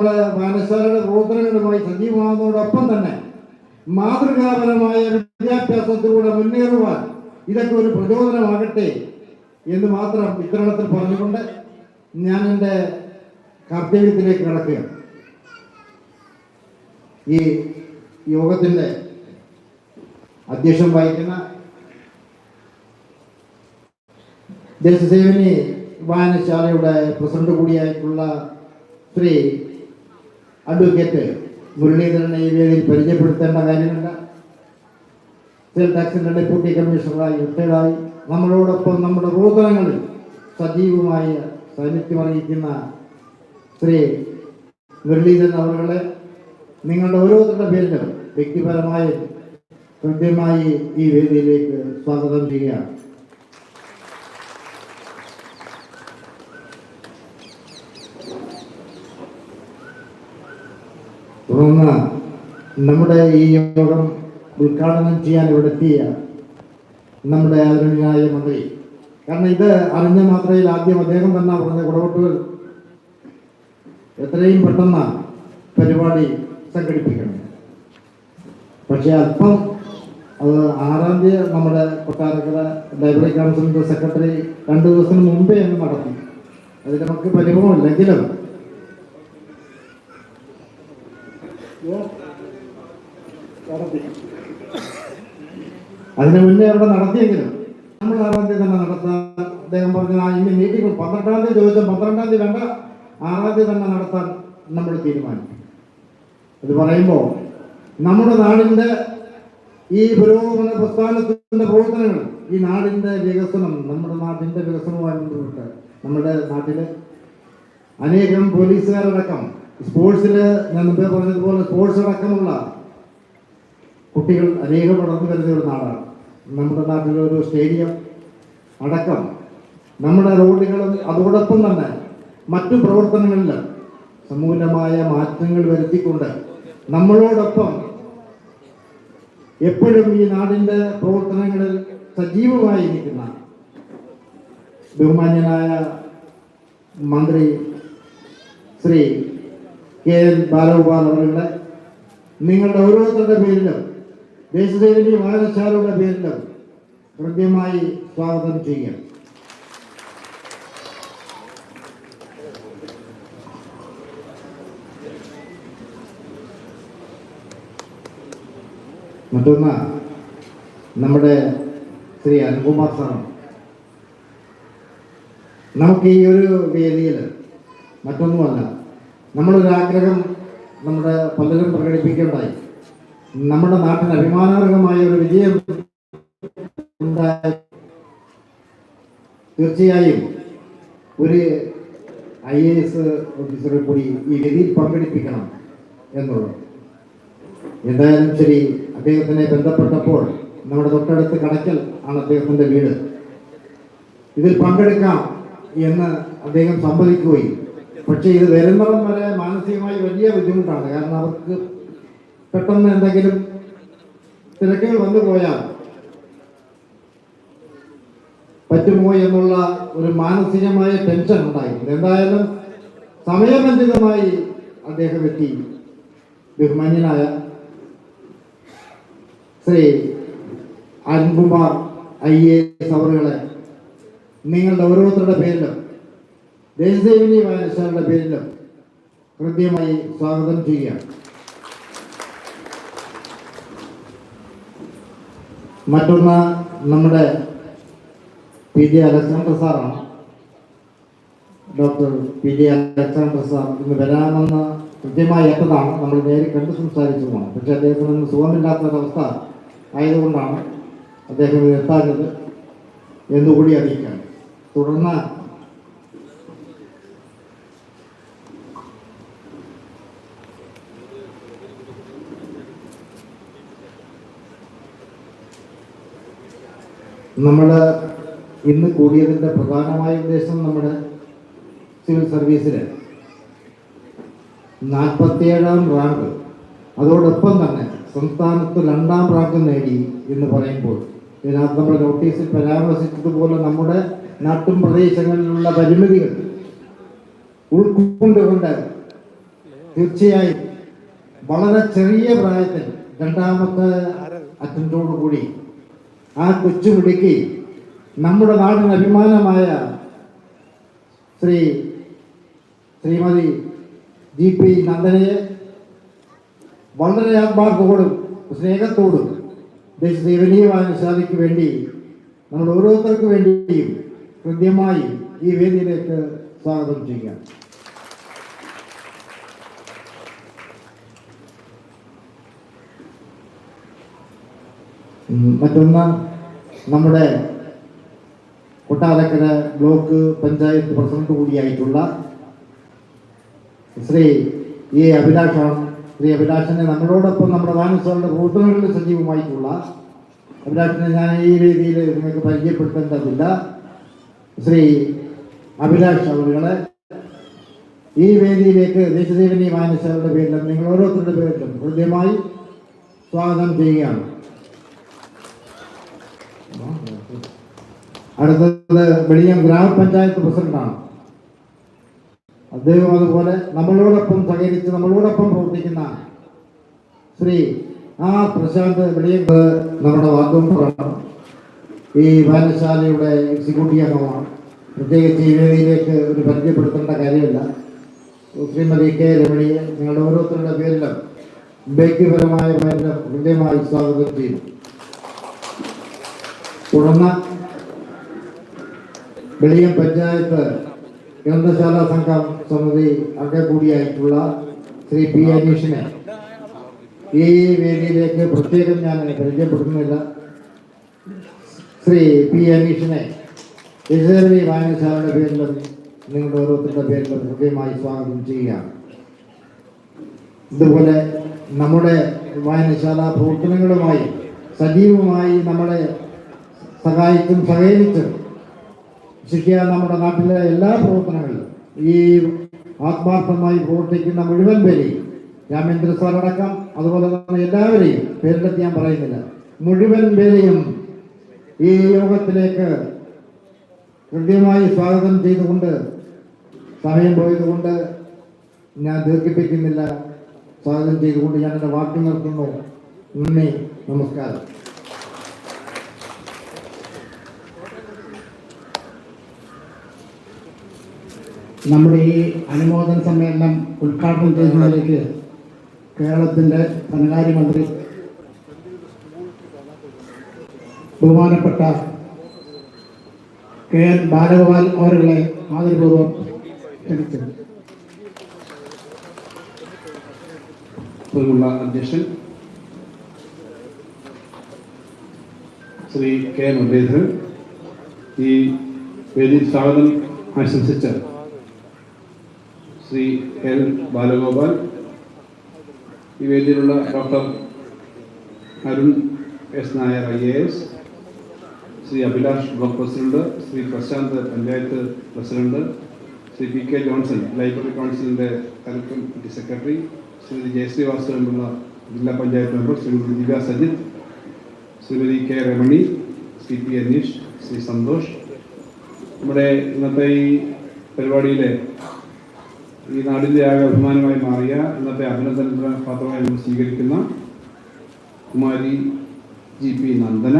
വായനശാലയുടെ പ്രവർത്തനങ്ങളുമായി സജീവമാകുന്നതോടൊപ്പം തന്നെ മാതൃകാപരമായ വിദ്യാഭ്യാസത്തിലൂടെ മുന്നേറുവാൻ ഇതൊക്കെ ഒരു പ്രചോദനമാകട്ടെ എന്ന് മാത്രം ഇത്തരണത്തിൽ പറഞ്ഞുകൊണ്ട് ഞാൻ എന്റെ കർത്തവ്യത്തിലേക്ക് കടക്കുകയാണ്. ഈ യോഗത്തിന്റെ അധ്യക്ഷം വഹിക്കുന്ന ദേശസേവനി വായനശാലയുടെ പ്രസിഡന്റ് കൂടിയായിട്ടുള്ള ശ്രീ അഡ്വക്കേറ്റ് മുരളീധരനെ ഈ വേദിയിൽ പരിചയപ്പെടുത്തേണ്ട കാര്യമില്ല. സെൽ ടാക്സിന്റെ ഡെപ്യൂട്ടി കമ്മീഷണറായി റിട്ടയർഡായി. നമ്മളോടൊപ്പം നമ്മുടെ പ്രവർത്തനങ്ങളിൽ സജീവമായി സാന്നിധ്യം അറിയിക്കുന്ന ശ്രീ മുരളീധരൻ അവരുടെ നിങ്ങളുടെ ഓരോരുത്തരുടെ പേരിലും വ്യക്തിപരമായി കൃത്യമായി ഈ വേദിയിലേക്ക് സ്വാഗതം ചെയ്യുകയാണ്. തുടർന്ന് നമ്മുടെ ഈ യോഗം ഉദ്ഘാടനം ചെയ്യാൻ ഇവിടെ എത്തിയ നമ്മുടെ ആദരണീയായ മന്ത്രി. കാരണം ഇത് അറിഞ്ഞ മാത്രയിൽ ആദ്യം അദ്ദേഹം തന്നെ പറഞ്ഞ കുടവട്ടുകൾ എത്രയും പെട്ടെന്ന് പരിപാടി സംഘടിപ്പിക്കണം. പക്ഷെ അല്പം അത് ആറാം തീയതി നമ്മുടെ കൊട്ടാരക്കര ലൈബ്രറി കൗൺസിലിന്റെ സെക്രട്ടറി രണ്ടു ദിവസത്തിന് മുമ്പേ അങ്ങ് നടത്തി അതിൽ നമുക്ക് പരിഭവമില്ലെങ്കിലും അതിന് മുന്നേ അവിടെ നടത്തിയെങ്കിലും നമ്മൾ ആറാം തീയതി തന്നെ നടത്താൻ അദ്ദേഹം പറഞ്ഞു ആ ഇനി മീറ്റിംഗ് പന്ത്രണ്ടാം തീയതി ചോദിച്ചാൽ പന്ത്രണ്ടാം തീയതി വേണ്ട. ആറാം തീയതി തന്നെ നടത്താൻ നമ്മൾ തീരുമാനിക്കും. ഇത് പറയുമ്പോൾ നമ്മുടെ നാടിന്റെ ഈ പുരോഗമന പ്രസ്ഥാനത്തിന്റെ പ്രവർത്തനങ്ങൾ ഈ നാടിന്റെ വികസനം നമ്മുടെ നാടിന്റെ വികസനവുമായി ബന്ധപ്പെട്ട് നമ്മുടെ നാട്ടിൽ അനേകം പോലീസുകാരടക്കം സ്പോർട്സിൽ ഞാൻ മുമ്പേ പറഞ്ഞതുപോലെ സ്പോർട്സ് അടക്കമുള്ള കുട്ടികൾ അനേകം വളർന്നു വരുന്ന ഒരു നാടാണ്. നമ്മുടെ നാട്ടിലെ ഒരു സ്റ്റേഡിയം അടക്കം നമ്മുടെ റോഡുകൾ അതോടൊപ്പം തന്നെ മറ്റു പ്രവർത്തനങ്ങളിൽ സമൂലമായ മാറ്റങ്ങൾ വരുത്തിക്കൊണ്ട് നമ്മളോടൊപ്പം എപ്പോഴും ഈ നാടിന്റെ പ്രവർത്തനങ്ങളിൽ സജീവമായിരിക്കുന്ന ബഹുമാന്യനായ മന്ത്രി ശ്രീ കെ എൻ ബാലഗോപാൽ അവരുടെ നിങ്ങളുടെ ഓരോരുത്തരുടെ പേരിലും ദേശസേവനി വായനശാലയുടെ പേരിലും കൃത്യമായി സ്വാഗതം ചെയ്യാം മറ്റൊന്ന് നമ്മുടെ ശ്രീ അനുകുമാർ സാറാണ് നമുക്ക് ഈ ഒരു വേദിയിൽ മറ്റൊന്നുമല്ല നമ്മളൊരാഗ്രഹം നമ്മുടെ പലരും പ്രകടിപ്പിക്കേണ്ടായി നമ്മുടെ നാട്ടിന് അഭിമാനാർഹമായ ഒരു വിജയം തീർച്ചയായും ഒരു ഐ എ എസ് ഓഫീസറെ കൂടി ഈ വേദിയിൽ പങ്കെടുപ്പിക്കണം എന്നുള്ളത്. എന്തായാലും ശരി അദ്ദേഹത്തിനെ ബന്ധപ്പെട്ടപ്പോൾ നമ്മുടെ തൊട്ടടുത്ത് കടക്കൽ ആണ് അദ്ദേഹത്തിന്റെ വീട്. ഇതിൽ പങ്കെടുക്കാം എന്ന് അദ്ദേഹം സമ്മതിക്കുകയും പക്ഷേ ഇത് വരുന്നവൻ വരെ മാനസികമായി വലിയ ബുദ്ധിമുട്ടാണ്. കാരണം അവർക്ക് പെട്ടെന്ന് എന്തെങ്കിലും തിരക്കുകൾ വന്നു പോയാൽ പറ്റുമോ എന്നുള്ള ഒരു മാനസികമായ ടെൻഷൻ ഉണ്ടായി എന്തായാലും സമയബന്ധിതമായി അദ്ദേഹം എത്തി. ബഹുമാന്യനായ Shri Arunkumar I A S അവറുകളെ നിങ്ങളുടെ ഓരോരുത്തരുടെ പേരിലും ദേശസേവിനി വായനശാലയുടെ പേരിലും ഹൃദ്യമായി സ്വാഗതം ചെയ്യുകയാണ്. മറ്റൊന്ന് നമ്മുടെ പി ജെ അലക്സാണ്ടർ സാറാണ്. Doctor P J Alexander sir ഇന്ന് വരാമെന്ന് കൃത്യമായി എത്തതാണ്. നമ്മൾ നേരിൽ കണ്ട് സംസാരിച്ചതുമാണ് പക്ഷേ അദ്ദേഹത്തിന് ഇന്ന് സുഖമില്ലാത്തൊരവസ്ഥ ആയതുകൊണ്ടാണ് അദ്ദേഹം എത്താഞ്ഞത് എന്നുകൂടി അറിയിക്കാൻ തുടർന്ന് നമ്മൾ ഇന്ന് കൂടിയതിന്റെ പ്രധാനമായ ഉദ്ദേശം നമ്മുടെ സിവിൽ സർവീസിൽ നാൽപ്പത്തിയേഴാം റാങ്ക്. അതോടൊപ്പം തന്നെ സംസ്ഥാനത്ത് രണ്ടാം റാങ്ക് നേടി എന്ന് പറയുമ്പോൾ ഇതിനകത്ത് നമ്മൾ നോട്ടീസിൽ പരാമർശിച്ചതുപോലെ നമ്മുടെ നാട്ടും പ്രദേശങ്ങളിലുള്ള പരിമിതികൾ ഉൾക്കൊണ്ടുകൊണ്ട് തീർച്ചയായും വളരെ ചെറിയ പ്രായത്തിൽ രണ്ടാമത്തെ അറ്റന്റോടു കൂടി ആ കൊച്ചുപിടിക്ക് നമ്മുടെ നാടിന് അഭിമാനമായ ശ്രീ ശ്രീമതി ജി പി നന്ദനയെ വളരെ ആത്മാർത്ഥത്തോടും സ്നേഹത്തോടും ദേശീയമായ ശാലിക്ക് വേണ്ടി നമ്മൾ ഓരോരുത്തർക്ക് വേണ്ടിയും കൃത്യമായി ഈ വേദിയിലേക്ക് സ്വാഗതം ചെയ്യാം മറ്റൊന്ന് നമ്മുടെ കൊട്ടാരക്കര ബ്ലോക്ക് പഞ്ചായത്ത് പ്രസിഡന്റ് കൂടിയായിട്ടുള്ള ശ്രീ എ അഭിലാഷാണ്. ശ്രീ അഭിലാഷനെ നമ്മളോടൊപ്പം നമ്മുടെ വാനസ്വാമിയുടെ കൂട്ടുകളിൽ സജീവമായിട്ടുള്ള അഭിലാഷിനെ ഞാൻ ഈ രീതിയിൽ നിങ്ങൾക്ക് പരിചയപ്പെടുത്തേണ്ടതില്ല. ശ്രീ അഭിലാഷ് അവരുകളെ ഈ വേദിയിലേക്ക് ദേശദേവനി വാനസ്വാമിയുടെ പേരിലും നിങ്ങൾ ഓരോരുത്തരുടെ പേരിലും ഹൃദ്യമായി സ്വാഗതം ചെയ്യുകയാണ്. അടുത്തത് വെളിയം ഗ്രാമപഞ്ചായത്ത് പ്രസിഡന്റാണ്. അദ്ദേഹം അതുപോലെ നമ്മളോടൊപ്പം സഹകരിച്ച് നമ്മളോടൊപ്പം പ്രവർത്തിക്കുന്ന ശ്രീ ആ പ്രശാന്ത് വെളിയം നമ്മുടെ വാഗ്ദാനം ഈ വായനശാലയുടെ എക്സിക്യൂട്ടീവ് അംഗമാണ് പ്രത്യേകിച്ച് ഈ വേദിയിലേക്ക് ഒരു പരിചയപ്പെടുത്തേണ്ട കാര്യമില്ല. ശ്രീമതി കെ രമണിയെ നിങ്ങളുടെ ഓരോരുത്തരുടെ പേരിലും വ്യക്തിപരമായ പേരിലും ഹൃദയമായി സ്വാഗതം ചെയ്യുന്നു. തുടർന്ന് വെളിയം പഞ്ചായത്ത് ഗ്രന്ഥശാല സംഘം സമിതി അംഗം കൂടിയായിട്ടുള്ള ശ്രീ പി അനീഷിനെ ഈ വേദിയിലേക്ക് പ്രത്യേകം ഞാൻ പരിചയപ്പെടുത്തുന്നില്ല. ശ്രീ പി അനീഷിനെ യശോദരി വായനശാലയുടെ പേരിലും നിങ്ങളുടെ ഓരോരുത്തരുടെ പേരിലും ഹൃദ്യമായി സ്വാഗതം ചെയ്യുകയാണ്. ഇതുപോലെ നമ്മുടെ വായനശാല പ്രവർത്തനങ്ങളുമായി സജീവമായി നമ്മളെ സഹായിച്ചും സഹകരിച്ചും ശിക്ഷിയ നമ്മുടെ നാട്ടിലെ എല്ലാ പ്രവർത്തനങ്ങളിലും ഈ ആത്മാർത്ഥമായി പ്രവർത്തിക്കുന്ന മുഴുവൻ പേരെയും രാമേന്ദ്ര സാർ അടക്കം അതുപോലെ തന്നെ എല്ലാവരെയും പേരിലെത്തി ഞാൻ പറയുന്നില്ല. മുഴുവൻ പേരെയും ഈ യോഗത്തിലേക്ക് കൃത്യമായി സ്വാഗതം ചെയ്തുകൊണ്ട് സമയം പോയതുകൊണ്ട് ഞാൻ ദീർഘിപ്പിക്കുന്നില്ല. സ്വാഗതം ചെയ്തുകൊണ്ട് ഞാൻ എന്റെ വാക്ക് നിർത്തുന്നു. നന്ദി നമസ്കാരം. നമ്മുടെ ഈ അനുമോദന സമ്മേളനം ഉദ്ഘാടനം ചെയ്യുന്നതിലേക്ക് കേരളത്തിന്റെ ധനകാര്യമന്ത്രി ബഹുമാനപ്പെട്ട കെ എൻ ബാലഗോപാൽ അവരുടെ ആദരപൂർവം ക്ഷണിച്ചു അധ്യക്ഷൻ ശ്രീ കെ മുരളീധരൻ ഈ വേദി സ്വാഗതം ആശംസിച്ച ശ്രീ എൽ ബാലഗോപാൽ ഈ വേദിയിലുള്ള doctor Arun S Nair I A S Shri Abhilash block president Shri Prashanth panchayat president Shri P K Johnson library കൗൺസിലിന്റെ കമ്മിറ്റി സെക്രട്ടറി ശ്രീമതി ജയശ്രീ വാസുവിനുള്ള ജില്ലാ panchayat member Shrimati Divya Sajith Shrimati K Ramani Shri P Aneesh Shri Santhosh. നമ്മുടെ ഇന്നത്തെ ഈ പരിപാടിയിലെ ഈ നാടിന്റെ ആകെ അഭിമാനമായി മാറിയ ഇന്നത്തെ അഭിനന്ദന പാത്രമായി നമ്മൾ സ്വീകരിക്കുന്ന കുമാരി ജി പി നന്ദന.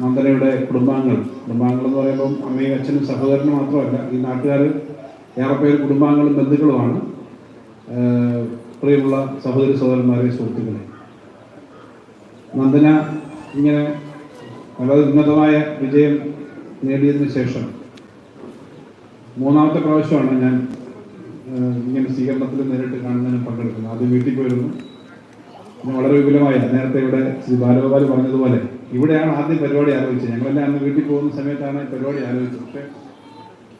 നന്ദനയുടെ കുടുംബാംഗങ്ങൾ. കുടുംബാംഗങ്ങൾ എന്ന് പറയുമ്പം അമ്മയും അച്ഛനും സഹോദരനും മാത്രമല്ല ഈ നാട്ടുകാർ ഏറെപ്പേർ കുടുംബാംഗങ്ങളും ബന്ധുക്കളുമാണ്. പ്രിയമുള്ള സഹോദരി സഹോദരന്മാരെ സുഹൃത്തുക്കളെ. നന്ദന ഇങ്ങനെ വളരെ ഉന്നതമായ വിജയം നേടിയതിനു ശേഷം മൂന്നാമത്തെ പ്രാവശ്യമാണ് ഞാൻ ഇങ്ങനെ സ്വീകരണത്തിൽ നേരിട്ട് കാണുന്നതിനും പങ്കെടുക്കുന്നത് ആദ്യം വീട്ടിൽ പോയിരുന്നു. പിന്നെ വളരെ വിപുലമായ നേരത്തെ ഇവിടെ ശ്രീ ബാലഗോപാൽ പറഞ്ഞതുപോലെ ഇവിടെയാണ് ആദ്യം പരിപാടി ആലോചിച്ചത്. ഞങ്ങളെല്ലാം അന്ന് വീട്ടിൽ പോകുന്ന സമയത്താണ് പരിപാടി ആലോചിച്ചത്. പക്ഷേ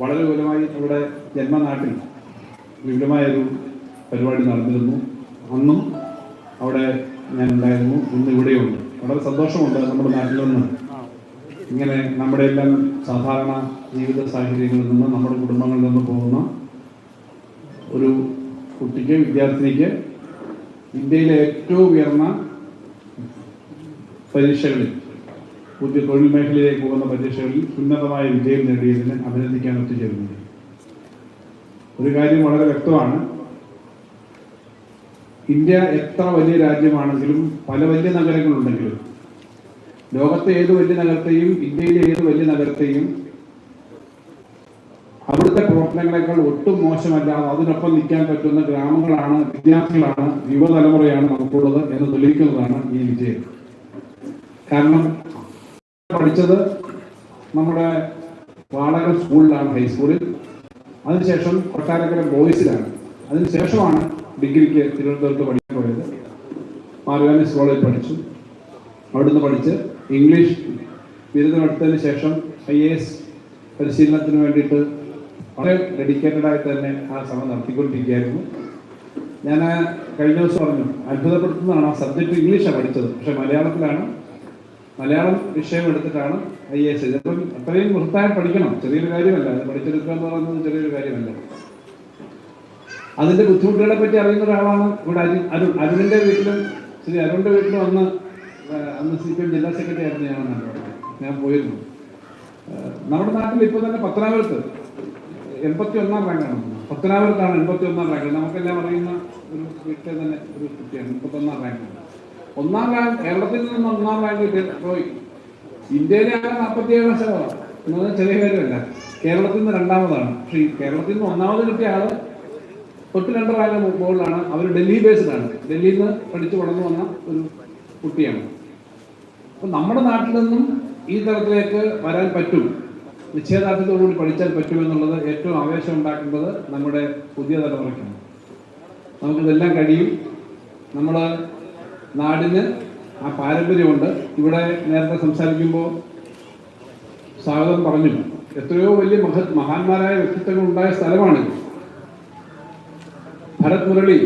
വളരെ വിപുലമായി ഇവിടെ ജന്മനാട്ടിൽ വിപുലമായൊരു പരിപാടി നടന്നിരുന്നു. അന്നും അവിടെ ഞാൻ ഉണ്ടായിരുന്നു ഇന്ന് ഇവിടെയുണ്ട്. വളരെ സന്തോഷമുണ്ട് നമ്മുടെ നാട്ടിൽ നിന്ന്. ഇങ്ങനെ നമ്മുടെ എല്ലാം സാധാരണ ജീവിത സാഹചര്യങ്ങളിൽ നിന്ന് നമ്മുടെ കുടുംബങ്ങളിൽ നിന്ന് പോകുന്ന ഒരു കുട്ടിക്ക് വിദ്യാർത്ഥിനിക്ക് ഇന്ത്യയിലെ ഏറ്റവും ഉയർന്ന പരീക്ഷകളിൽ പുതിയ തൊഴിൽ മേഖലയിലേക്ക് പോകുന്ന പരീക്ഷകളിൽ ഉന്നതമായ വിജയം നേടിയതിന് അഭിനന്ദിക്കാൻ ഒത്തുചേരുന്നത് ഒരു കാര്യം വളരെ വ്യക്തമാണ്. ഇന്ത്യ എത്ര വലിയ രാജ്യമാണെങ്കിലും പല വലിയ നഗരങ്ങളുണ്ടെങ്കിലും ലോകത്തെ ഏത് വലിയ നഗരത്തെയും ഇന്ത്യയിലെ ഏത് വലിയ നഗരത്തെയും അവിടുത്തെ പ്രവർത്തനങ്ങളെക്കാൾ ഒട്ടും മോശമല്ലാതെ അതിനൊപ്പം നിൽക്കാൻ പറ്റുന്ന ഗ്രാമങ്ങളാണ് വിദ്യാർത്ഥികളാണ് യുവതലമുറയാണ് നമുക്കുള്ളത് എന്ന് തെളിയിക്കുന്നതാണ് ഈ വിജയം. കാരണം പഠിച്ചത് നമ്മുടെ വാടക സ്കൂളിലാണ് ഹൈസ്കൂളിൽ. അതിനുശേഷം കൊട്ടാരക്കര ബോയ്സിലാണ്. അതിനുശേഷമാണ് ഡിഗ്രിക്ക് തിരുവനന്തപുരത്ത് പഠിക്കാൻ പോയത്. മാർഗാനിസ് കോളേജ് പഠിച്ചു. അവിടുന്ന് പഠിച്ച് ഇംഗ്ലീഷ് ബിരുദമെടുത്തതിന് ശേഷം ഐ എ എസ് പരിശീലനത്തിന് വേണ്ടിയിട്ട് വളരെ ഡെഡിക്കേറ്റഡ് ആയിട്ട് തന്നെ ആ സഭ നടത്തിക്കൊണ്ടിരിക്കുകയായിരുന്നു. ഞാൻ കഴിഞ്ഞ ദിവസം പറഞ്ഞു അത്ഭുതപ്പെടുത്തുന്നതാണ് ആ സബ്ജക്ട് ഇംഗ്ലീഷാണ് പഠിച്ചത് പക്ഷെ മലയാളത്തിലാണ്. മലയാളം വിഷയം എടുത്തിട്ടാണ് ഐ എസ് അപ്പം അത്രയും വൃത്തായി പഠിക്കണം. ചെറിയൊരു കാര്യമല്ല അത് പഠിച്ചെടുക്കുക എന്ന് പറയുന്നത് ചെറിയൊരു കാര്യമല്ല. അതിന്റെ ബുദ്ധിമുട്ടുകളെ പറ്റി അറിയുന്ന ഒരാളാണ് ഇവിടെ അരുൺ അരുൺ അരുണിന്റെ വീട്ടിലും ശ്രീ അരുണിന്റെ വീട്ടിലും അന്ന് അന്ന് സി പി എം ജില്ലാ സെക്രട്ടറി ആയിരുന്നു ഞാൻ. ഞാൻ പോയിരുന്നു. നമ്മുടെ നാട്ടിൽ ഇപ്പോൾ തന്നെ പത്തനാപുരത്ത് എൺപത്തി ഒന്നാം റാങ്കാണ് പത്തനാപുരത്താണ് എൺപത്തി ഒന്നാം റാങ്ക് നമുക്കെല്ലാം അറിയുന്ന ഒരു വീട്ടിലെ തന്നെ ഒരു കുട്ടിയാണ് മുപ്പത്തി ഒന്നാം റാങ്കാണ് ഒന്നാം റാങ്ക് കേരളത്തിൽ നിന്ന് ഒന്നാം റാങ്ക് പോയി ഇന്ത്യയിലെ ആണ് നാൽപ്പത്തി ഏഴാം ശതമാനം എന്ന് പറഞ്ഞാൽ ചെറിയ കാര്യമല്ല. കേരളത്തിൽ നിന്ന് രണ്ടാമതാണ്. പക്ഷേ ഈ കേരളത്തിൽ നിന്ന് ഒന്നാമത് കിട്ടിയ ആൾ തൊട്ട് രണ്ട് റാങ്ക് മുകളിലാണ്. അവർ ഡൽഹി ബേസ്ഡ് ആണ്. ഡൽഹിയിൽ നിന്ന് പഠിച്ചു വളർന്നു വന്ന ഒരു കുട്ടിയാണ്. അപ്പൊ നമ്മുടെ നാട്ടിൽ നിന്നും ഈ തരത്തിലേക്ക് വരാൻ പറ്റും. നിശ്ചയദാർഢ്യത്തോടുകൂടി പഠിച്ചാൽ പറ്റുമെന്നുള്ളത് ഏറ്റവും ആവേശം ഉണ്ടാക്കുന്നത് നമ്മുടെ പുതിയ തലമുറയ്ക്കാണ്. നമുക്കിതെല്ലാം കഴിയും. നമ്മൾ നാടിന് ആ പാരമ്പര്യമുണ്ട്. ഇവിടെ നേരത്തെ സംസാരിക്കുമ്പോൾ സ്വാഗതം പറഞ്ഞു എത്രയോ വലിയ മഹത് മഹാന്മാരായ വ്യക്തിത്വങ്ങൾ ഉണ്ടായ സ്ഥലമാണ് ഭരത് മുരളി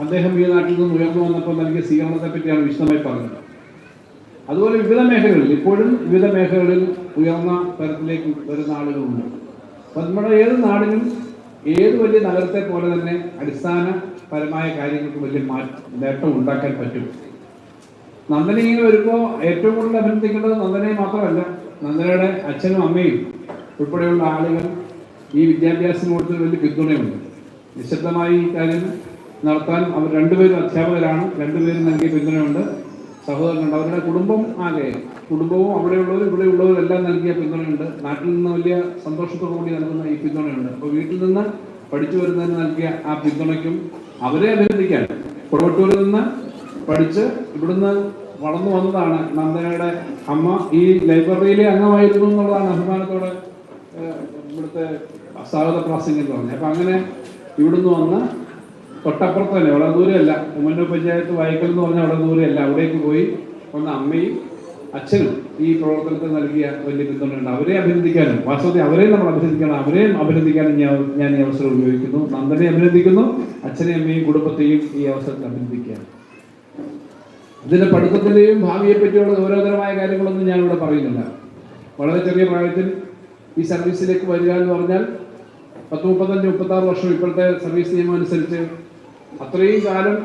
അദ്ദേഹം ഈ നാട്ടിൽ നിന്ന് ഉയർന്നു വന്നപ്പോൾ നൽകിയ സ്വീകരണത്തെ പറ്റിയാണ് വിശദമായി പറഞ്ഞത്. അതുപോലെ വിവിധ മേഖലകളിൽ ഇപ്പോഴും വിവിധ മേഖലകളിൽ ഉയർന്ന തരത്തിലേക്ക് വരുന്ന ആളുകളുണ്ട് അപ്പം നമ്മുടെ ഏത് നാടിനും ഏത് വലിയ നഗരത്തെ പോലെ തന്നെ അടിസ്ഥാനപരമായ കാര്യങ്ങൾക്ക് വലിയ മാറ്റം നേട്ടം ഉണ്ടാക്കാൻ പറ്റും. നന്ദനെ ഇങ്ങനെ വരുമ്പോൾ ഏറ്റവും കൂടുതൽ അഭിനന്ദിക്കേണ്ടത് നന്ദനെ മാത്രമല്ല നന്ദനയുടെ അച്ഛനും അമ്മയും ഉൾപ്പെടെയുള്ള ആളുകൾ ഈ വിദ്യാഭ്യാസത്തിന് കൊടുത്ത് വലിയ പിന്തുണയുണ്ട്. നിശബ്ദമായി ഈ കാര്യം നടത്താൻ അവർ രണ്ടുപേരും അധ്യാപകരാണ് രണ്ടുപേരും നൽകിയ പിന്തുണയുണ്ട്. സഹോദരനുണ്ട് അവരുടെ കുടുംബം ആകെ കുടുംബവും അവിടെയുള്ളവരും ഇവിടെയുള്ളവരും എല്ലാം നൽകിയ പിന്തുണയുണ്ട്. നാട്ടിൽ നിന്ന് വലിയ സന്തോഷത്തോടു കൂടി നൽകുന്ന ഈ പിന്തുണയുണ്ട്. അപ്പോൾ വീട്ടിൽ നിന്ന് പഠിച്ചു വരുന്നതിന് നൽകിയ ആ പിന്തുണയ്ക്കും അവരെ അഭിനന്ദിക്കാൻ. പുറവട്ടൂരിൽ നിന്ന് പഠിച്ച് ഇവിടുന്ന് വളർന്നു വന്നതാണ് നന്ദനയുടെ അമ്മ. ഈ ലൈബ്രറിയിലെ അംഗമായിരുന്നു എന്നുള്ളതാണ് അഭിമാനത്തോടെ ഇവിടുത്തെ സ്വാഗത പ്രാസംഗം പറഞ്ഞത്. അപ്പൊ അങ്ങനെ ഇവിടുന്ന് വന്ന് തൊട്ടപ്പുറത്ത് തന്നെ വളരെ ദൂരെയല്ല ഉമ്മന്നൂർ പഞ്ചായത്ത് വായിക്കൽ എന്ന് പറഞ്ഞാൽ വളരെ ദൂരെയല്ല അവിടേക്ക് പോയി വന്ന അമ്മയും അച്ഛനും ഈ പ്രവർത്തനത്തിന് നൽകിയ വലിയ പിന്തുണയുണ്ട്. അവരെ അഭിനന്ദിക്കാനും വാസ്തവത്തിൽ അവരെ നമ്മൾ അഭിനന്ദിക്കണം. അവരെയും അഭിനന്ദിക്കാനും ഞാൻ ഞാൻ ഈ അവസരം ഉപയോഗിക്കുന്നു. നന്ദനെ അഭിനന്ദിക്കുന്നു. അച്ഛനെയും അമ്മയും കുടുംബത്തെയും ഈ അവസരത്തിൽ അഭിനന്ദിക്കുകയാണ്. ഇതിന്റെ പഠിത്തത്തിന്റെയും ഭാവിയെ പറ്റിയുള്ള ഗൗരവതരമായ കാര്യങ്ങളൊന്നും ഞാൻ ഇവിടെ പറയുന്നില്ല. വളരെ ചെറിയ പ്രായത്തിൽ ഈ സർവീസിലേക്ക് വരിക എന്ന് പറഞ്ഞാൽ പത്ത് മുപ്പത്തഞ്ച് മുപ്പത്താറ് വർഷം ഇപ്പോഴത്തെ സർവീസ് നിയമം അനുസരിച്ച് അത്രയും കാലം